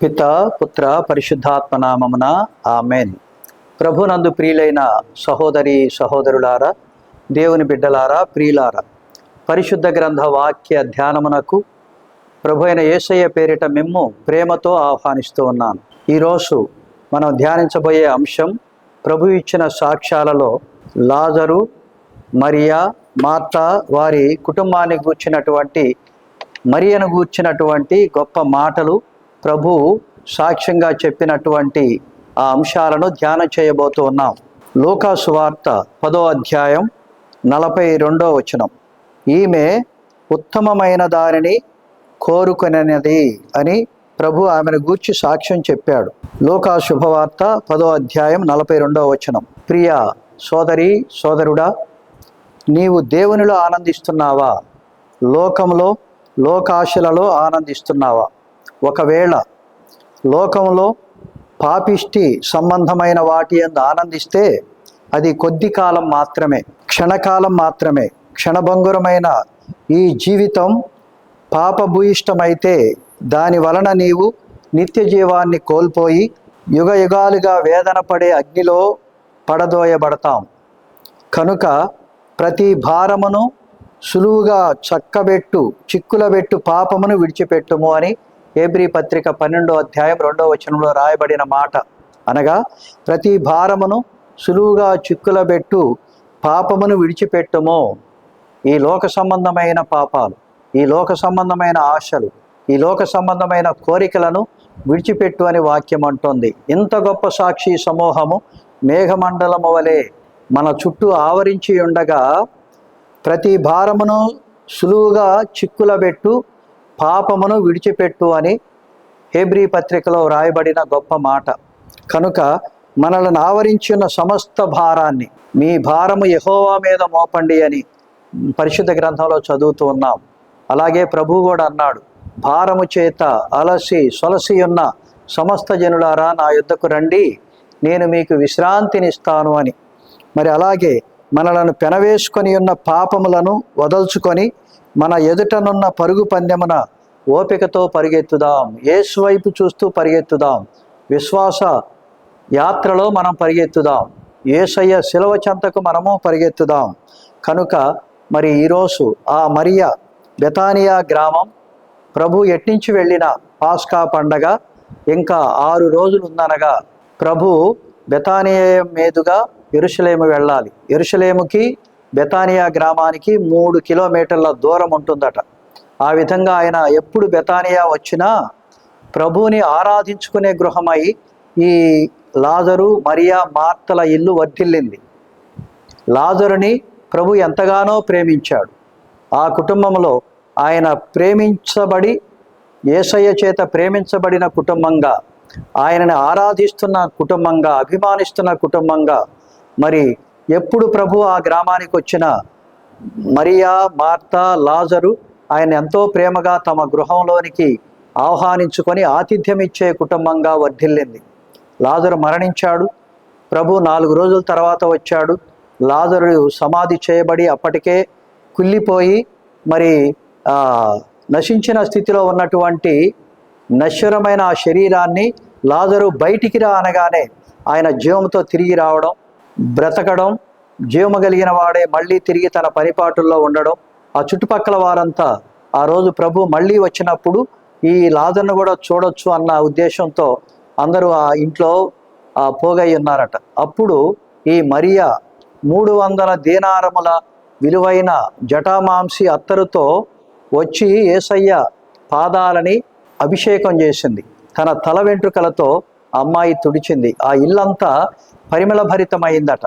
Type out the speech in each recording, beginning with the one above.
పిత పుత్ర పరిశుద్ధాత్మ నామమున ఆమెన్. ప్రభునందు ప్రియులైన సహోదరి సహోదరులారా దేవుని బిడ్డలారా ప్రియులారా పరిశుద్ధ గ్రంథ వాక్య ధ్యానమునకు ప్రభు అయిన ఏసయ్య పేరిట మిమ్ము ప్రేమతో ఆహ్వానిస్తూ ఉన్నాను. ఈరోజు మనం ధ్యానించబోయే అంశం ప్రభు ఇచ్చిన సాక్ష్యాలలో లాజరు మరియా మార్త వారి కుటుంబాన్ని గూర్చినటువంటి మరియను గూర్చినటువంటి గొప్ప మాటలు ప్రభు సాక్ష్యంగా చెప్పినటువంటి ఆ అంశాలను ధ్యానం చేయబోతూ ఉన్నాం. లోకాసువార్త పదో అధ్యాయం నలభై రెండో వచనం. ఈమె ఉత్తమమైన దానిని కోరుకునేది అని ప్రభు ఆమెను గూర్చి సాక్ష్యం చెప్పాడు. లోకా శుభవార్త పదో అధ్యాయం నలభై రెండో వచనం. ప్రియ సోదరి సోదరుడా నీవు దేవునిలో ఆనందిస్తున్నావా? లోకంలో లోకాశలలో ఆనందిస్తున్నావా? ఒకవేళ లోకంలో పాపిష్టి సంబంధమైన వాటి ఎందు ఆనందిస్తే అది కొద్ది కాలం మాత్రమే క్షణకాలం మాత్రమే క్షణభంగురమైన ఈ జీవితం పాపభూయిష్టమైతే దాని వలన నీవు నిత్య జీవాన్ని కోల్పోయి యుగ యుగాలుగా వేదన పడే అగ్నిలో పడదోయబడతాం. కనుక ప్రతి భారమును సులువుగా చక్కబెట్టు చిక్కులబెట్టు పాపమును విడిచిపెట్టుము అని ఏబ్రి పత్రిక పన్నెండో అధ్యాయం రెండో వచనంలో రాయబడిన మాట అనగా ప్రతి భారమును సులువుగా చిక్కులబెట్టు పాపమును విడిచిపెట్టుము. ఈ లోక సంబంధమైన పాపాలు ఈ లోక సంబంధమైన ఆశలు ఈ లోక సంబంధమైన కోరికలను విడిచిపెట్టు అని వాక్యం అంటోంది. ఇంత గొప్ప సాక్షి సమూహము మేఘమండలము వలె మన చుట్టూ ఆవరించి ఉండగా ప్రతి భారమును సులువుగా చిక్కులబెట్టు పాపమును విడిచిపెట్టు అని హేబ్రీ పత్రికలో వ్రాయబడిన గొప్ప మాట. కనుక మనలను ఆవరించిన సమస్త భారాన్ని మీ భారము యహోవా మీద మోపండి అని పరిశుద్ధ గ్రంథంలో చదువుతూ ఉన్నాం. అలాగే ప్రభు కూడా అన్నాడు భారము చేత అలసి సొలసి ఉన్న సమస్త జనులారా నా యుద్ధకు రండి నేను మీకు విశ్రాంతినిస్తాను అని. మరి అలాగే మనలను పెనవేసుకొని ఉన్న పాపములను వదల్చుకొని మన ఎదుటనున్న పరుగు పందెమున ఓపికతో పరిగెత్తుదాం. యేసు వైపు చూస్తూ పరిగెత్తుదాం. విశ్వాస యాత్రలో మనం పరిగెత్తుదాం. ఏసయ్య శిలవ చెంతకు మనము పరిగెత్తుదాం. కనుక మరి ఈరోజు ఆ మరియ బెతానియా గ్రామం ప్రభు ఎట్టించి వెళ్ళిన పాస్కా పండగ? ఇంకా ఆరు రోజులు ఉందనగా ప్రభు బెతానియా మీదుగా ఎరుషలేము వెళ్ళాలి. ఎరుషలేముకి బెతానియా గ్రామానికి మూడు కిలోమీటర్ల దూరం ఉంటుందట. ఆ విధంగా ఆయన ఎప్పుడు బెతానియా వచ్చినా ప్రభువుని ఆరాధించుకునే గృహమై ఈ లాజరు మరియా మార్తల ఇల్లు వర్ధిల్లింది. లాజరుని ప్రభు ఎంతగానో ప్రేమించాడు. ఆ కుటుంబంలో ఆయన ప్రేమించబడి ఏసయ్య చేత ప్రేమించబడిన కుటుంబంగా ఆయనని ఆరాధిస్తున్న కుటుంబంగా అభిమానిస్తున్న కుటుంబంగా మరి ఎప్పుడు ప్రభు ఆ గ్రామానికి వచ్చిన మరియా మార్తా లాజరు ఆయన ఎంతో ప్రేమగా తమ గృహంలోనికి ఆహ్వానించుకొని ఆతిథ్యం ఇచ్చే కుటుంబంగా వర్ధిల్లింది. లాజరు మరణించాడు. ప్రభు నాలుగు రోజుల తర్వాత వచ్చాడు. లాజరు సమాధి చేయబడి అప్పటికే కుళ్ళిపోయి మరి నశించిన స్థితిలో ఉన్నటువంటి నశ్వరమైన ఆ శరీరాన్ని లాజరు బయటికి రా అనగానే ఆయన జీవంతో తిరిగి రావడం బ్రతకడం జీవము కలిగిన వాడే మళ్ళీ తిరిగి తన పనిపాటుల్లో ఉండడం ఆ చుట్టుపక్కల వారంతా ఆ రోజు ప్రభు మళ్ళీ వచ్చినప్పుడు ఈ లాజర్ను కూడా చూడొచ్చు అన్న ఉద్దేశంతో అందరూ ఆ ఇంట్లో ఆ పోగై ఉన్నారట. అప్పుడు ఈ మరియా మూడు వందల దీనారముల విలువైన జటామాంసి అత్తరుతో వచ్చి ఏసయ్య పాదాలని అభిషేకం చేసింది. తన తల వెంట్రుకలతో అమ్మాయి తుడిచింది. ఆ ఇల్లంతా పరిమళ భరితమైందట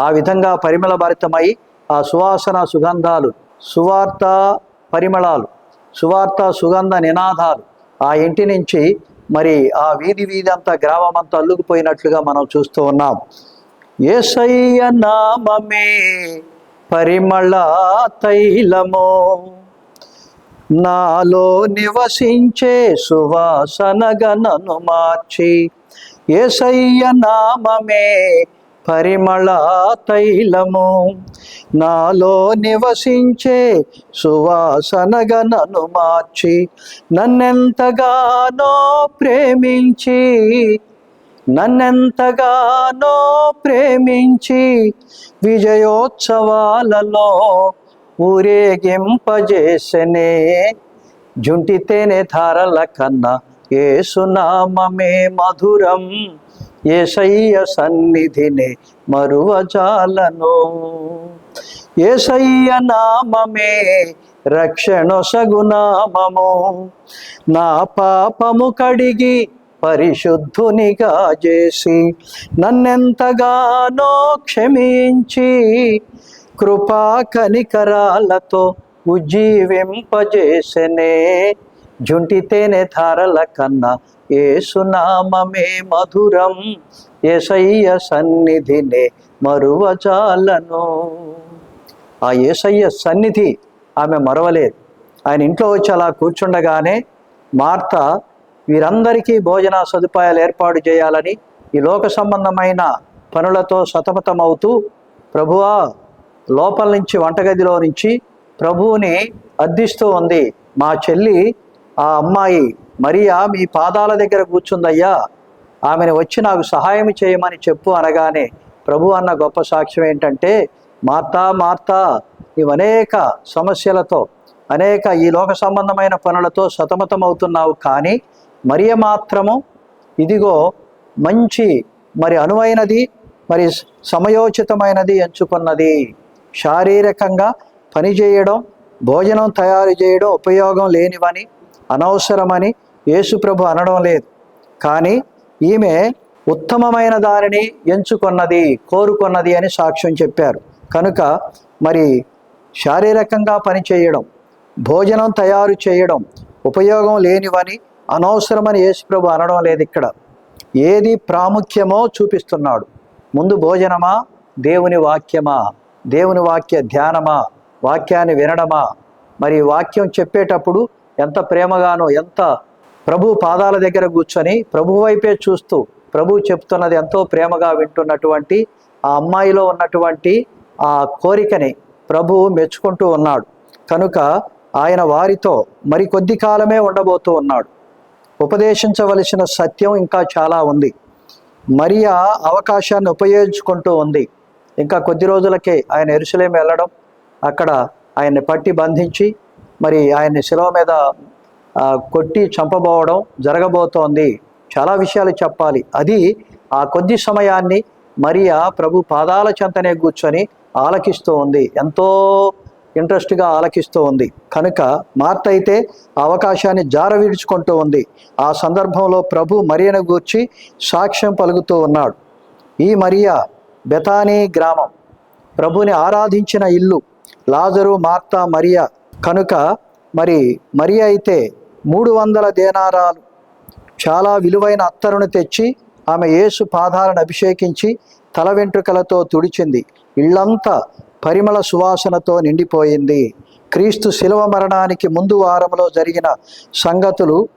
ఆ విధంగా పరిమళ భరితమై ఆ సువాసన సుగంధాలు సువార్త పరిమళాలు సువార్త సుగంధ నినాదాలు ఆ ఇంటి నుంచి మరి ఆ వీధి వీధి అంతా గ్రామం అంతా అల్లుకుపోయినట్లుగా మనం చూస్తూ ఉన్నాం. ఏసయ్య నామమే పరిమళ తైలమో. నాలో నివసించే సువాసన గణను మార్చి ఏసయ్య నామమే పరిమళ తైలము. నాలో నివసించే సువాసనగా నన్ను మార్చి నన్నెంతగానో ప్రేమించి నన్నెంతగానో ప్రేమించి విజయోత్సవాలలో ఊరేగింపజేసనే. జుంటితేనే ధారల కన్నా ఏసునామమే మధురం. ఏసయ్య సన్నిధినే మరువజాలను. ఏసయ్య నామమే రక్షణ సగునామము నా పాపము కడిగి పరిశుద్ధునిగా చేసి నన్నెంతగానో క్షమించి కృపా కనికరాలతో ఉజ్జీవింపజేసనే. జుంటితేనే ధారల కన్నా ఏసునామమే మధురం. ఏసయ్య సన్నిధినే మరువజాలను. ఆ ఏసయ్య సన్నిధి ఆమె మరవలేదు. ఆయన ఇంట్లో వచ్చి అలా కూర్చుండగానే మార్త వీరందరికీ భోజన సదుపాయాలు ఏర్పాటు చేయాలని ఈ లోక సంబంధమైన పనులతో సతమతమవుతూ ప్రభువా లోపల నుంచి వంటగదిలో నుంచి ప్రభువుని అద్దిస్తూ ఉంది. మా చెల్లి ఆ అమ్మాయి మరియా మీ పాదాల దగ్గర కూర్చుందయ్యా. ఆమెను వచ్చి నాకు సహాయం చేయమని చెప్పు అనగానే ప్రభు అన్న గొప్ప సాక్ష్యం ఏంటంటే మార్తా మార్తా నీవు అనేక సమస్యలతో అనేక ఈ లోక సంబంధమైన పనులతో సతమతమవుతున్నావు. కానీ మరియ మాత్రము ఇదిగో మంచి మరి అనువైనది మరి సమయోచితమైనది ఎంచుకున్నది. శారీరకంగా పనిచేయడం భోజనం తయారు చేయడం ఉపయోగం లేనివని అనవసరమని యేసుప్రభు అనడం లేదు. కానీ ఈమె ఉత్తమమైన దానిని ఎంచుకున్నది కోరుకున్నది అని సాక్ష్యం చెప్పారు. కనుక మరి శారీరకంగా పని చేయడం భోజనం తయారు చేయడం ఉపయోగం లేనివని అనవసరమని యేసుప్రభు అనడం లేదు ఇక్కడ. ఏది ప్రాముఖ్యమో చూపిస్తున్నాడు. ముందు భోజనమా దేవుని వాక్యమా దేవుని వాక్య ధ్యానమా వాక్యాన్ని వినడమా? మరి వాక్యం చెప్పేటప్పుడు ఎంత ప్రేమగానో ఎంత ప్రభు పాదాల దగ్గర కూర్చొని ప్రభు వైపే చూస్తూ ప్రభు చెప్తున్నది ఎంతో ప్రేమగా వింటున్నటువంటి ఆ అమ్మాయిలో ఉన్నటువంటి ఆ కోరికని ప్రభువు మెచ్చుకుంటూ ఉన్నాడు. కనుక ఆయన వారితో మరి కొద్ది కాలమే ఉండబోతూ ఉన్నాడు. ఉపదేశించవలసిన సత్యం ఇంకా చాలా ఉంది. మరియా అవకాశాన్ని ఉపయోగించుకుంటూ ఉంది. ఇంకా కొద్ది రోజులకే ఆయన ఎరుసలేం వెళ్ళడం అక్కడ ఆయన్ని పట్టి బంధించి మరి ఆయన్ని శిలవ మీద కొట్టి చంపబోవడం జరగబోతోంది. చాలా విషయాలు చెప్పాలి. అది ఆ కొద్ది సమయాన్ని మరియా ప్రభు పాదాల చెంతనే కూర్చొని ఆలకిస్తూ ఉంది. ఎంతో ఇంట్రెస్ట్గా ఆలకిస్తూ ఉంది. కనుక మార్త అయితే అవకాశాన్ని జారవీడ్చుకుంటూ ఉంది. ఆ సందర్భంలో ప్రభు మరియను గూర్చి సాక్ష్యం పలుకుతూ ఉన్నాడు. ఈ మరియా బెతానీ గ్రామం. ప్రభుని ఆరాధించిన ఇల్లు. లాజరు మార్త మరియా కనుక మరి మరి అయితే మూడు వందల దేనారాలు చాలా విలువైన అత్తరును తెచ్చి ఆమె యేసు పాదాలను అభిషేకించి తల వెంట్రుకలతో తుడిచింది. ఇళ్ళంతా పరిమళ సువాసనతో నిండిపోయింది. క్రీస్తు శిలువ మరణానికి ముందు వారంలో జరిగిన సంగతులు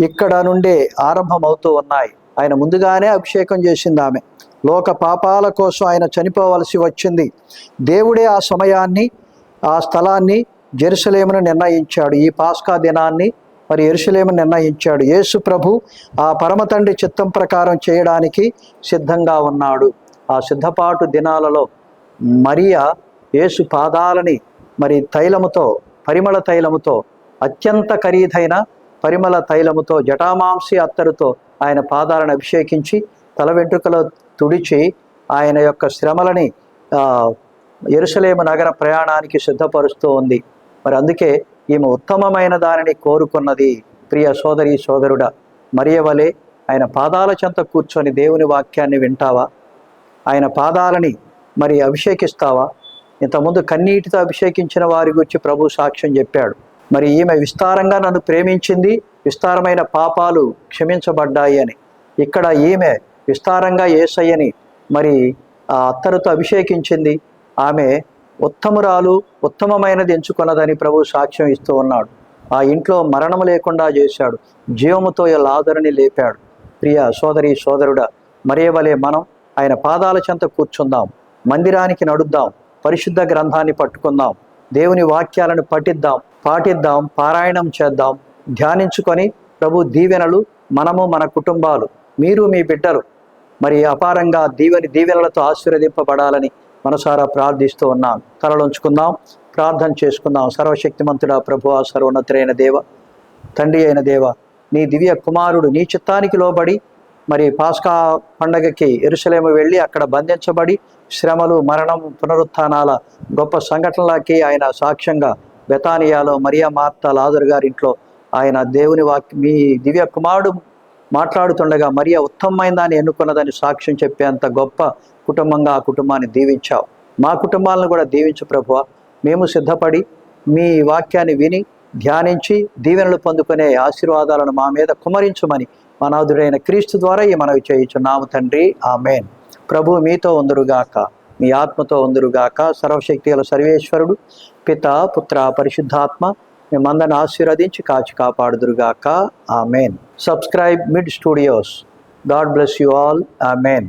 ఇక్కడ నుండే ఆరంభమవుతూ ఉన్నాయి. ఆయన ముందుగానే అభిషేకం చేసింది ఆమె. లోక పాపాల కోసం ఆయన చనిపోవలసి వచ్చింది. దేవుడే ఆ సమయాన్ని ఆ స్థలాన్ని జెరుసలేమును నిర్ణయించాడు. ఈ పాస్కా దినాన్ని మరి ఎరుసలేము నిర్ణయించాడు. యేసు ప్రభు ఆ పరమతండ్రి చిత్తం ప్రకారం చేయడానికి సిద్ధంగా ఉన్నాడు. ఆ సిద్ధపాటు దినాలలో మరియా యేసు పాదాలని మరి తైలముతో పరిమళ తైలముతో అత్యంత ఖరీదైన పరిమళ తైలముతో జటామాంసి అత్తరుతో ఆయన పాదాలను అభిషేకించి తల వెంట్రుకలో తుడిచి ఆయన యొక్క శ్రమలని ఎరుసలేము నగర ప్రయాణానికి సిద్ధపరుస్తూ ఉంది. మరి అందుకే ఈమె ఉత్తమమైన దానిని కోరుకున్నది ప్రియ సోదరి సోదరుడా మరియవలే ఆయన పాదాల చెంత కూర్చొని దేవుని వాక్యాన్ని వింటావా? ఆయన పాదాలని మరి అభిషేకిస్తావా? ఇంతకుముందు కన్నీటితో అభిషేకించిన వారి గురించి ప్రభు సాక్ష్యం చెప్పాడు. మరి ఈమె విస్తారంగా నన్ను ప్రేమించింది విస్తారమైన పాపాలు క్షమించబడ్డాయి అని. ఇక్కడ ఈమె విస్తారంగా ఏసయ్యని మరి ఆ అత్తరుతో అభిషేకించింది. ఆమె ఉత్తమురాలు ఉత్తమమైనది ఎంచుకున్నదని ప్రభు సాక్ష్యం ఇస్తూ ఉన్నాడు. ఆ ఇంట్లో మరణము లేకుండా చేశాడు. జీవముతో లాదరిని లేపాడు. ప్రియ సోదరి సోదరుడా మరేవలే మనం ఆయన పాదాల చెంత కూర్చుందాం. మందిరానికి నడుద్దాం. పరిశుద్ధ గ్రంథాన్ని పట్టుకుందాం. దేవుని వాక్యాలను పఠిద్దాం. పాటిద్దాం. పారాయణం చేద్దాం. ధ్యానించుకొని ప్రభు దీవెనలు మనము మన కుటుంబాలు. మీరు మీ బిడ్డలు. మరి అపారంగా దీవెని దీవెనలతో ఆశీర్వదింపబడాలని మనసారా ప్రార్థిస్తూ ఉన్నాం. తలలుంచుకుందాం. ప్రార్థన చేసుకుందాం. సర్వశక్తిమంతుడా ప్రభు సర్వోన్నతుడైన దేవ తండ్రి అయిన దేవ నీ దివ్య కుమారుడు నీ చిత్తానికి లోబడి మరి పాస్కా పండగకి ఎరుసలేము వెళ్ళి అక్కడ బంధించబడి శ్రమలు మరణం పునరుత్నాల గొప్ప సంఘటనలకి ఆయన సాక్ష్యంగా బెతానియాలో మరియా మార్త లాజర్ గారి ఇంట్లో ఆయన దేవుని వాక్య మీ దివ్య కుమారుడు మాట్లాడుతుండగా మరియా ఉత్తమమైందని ఎన్నుకున్నదని సాక్ష్యం చెప్పేంత గొప్ప కుటుంబంగా ఆ కుటుంబాన్ని దీవించావు. మా కుటుంబాలను కూడా దీవించు ప్రభువ. మేము సిద్ధపడి మీ వాక్యాన్ని విని ధ్యానించి దీవెనలు పొందుకునే ఆశీర్వాదాలను మా మీద కుమరించమని మనాదుడైన క్రీస్తు ద్వారా ఈ మనవి చేయించున్నాము తండ్రి. ఆమెన్. ప్రభు మీతో ఉందరుగాక. మీ ఆత్మతో ఉందరుగాక. సర్వశక్తి గల సర్వేశ్వరుడు పిత పుత్ర పరిశుద్ధాత్మ మిమ్మందరిని ఆశీర్వదించి కాచి కాపాడుదురుగాక. Main subscribe mid studios God bless you all ఆ మెయిన్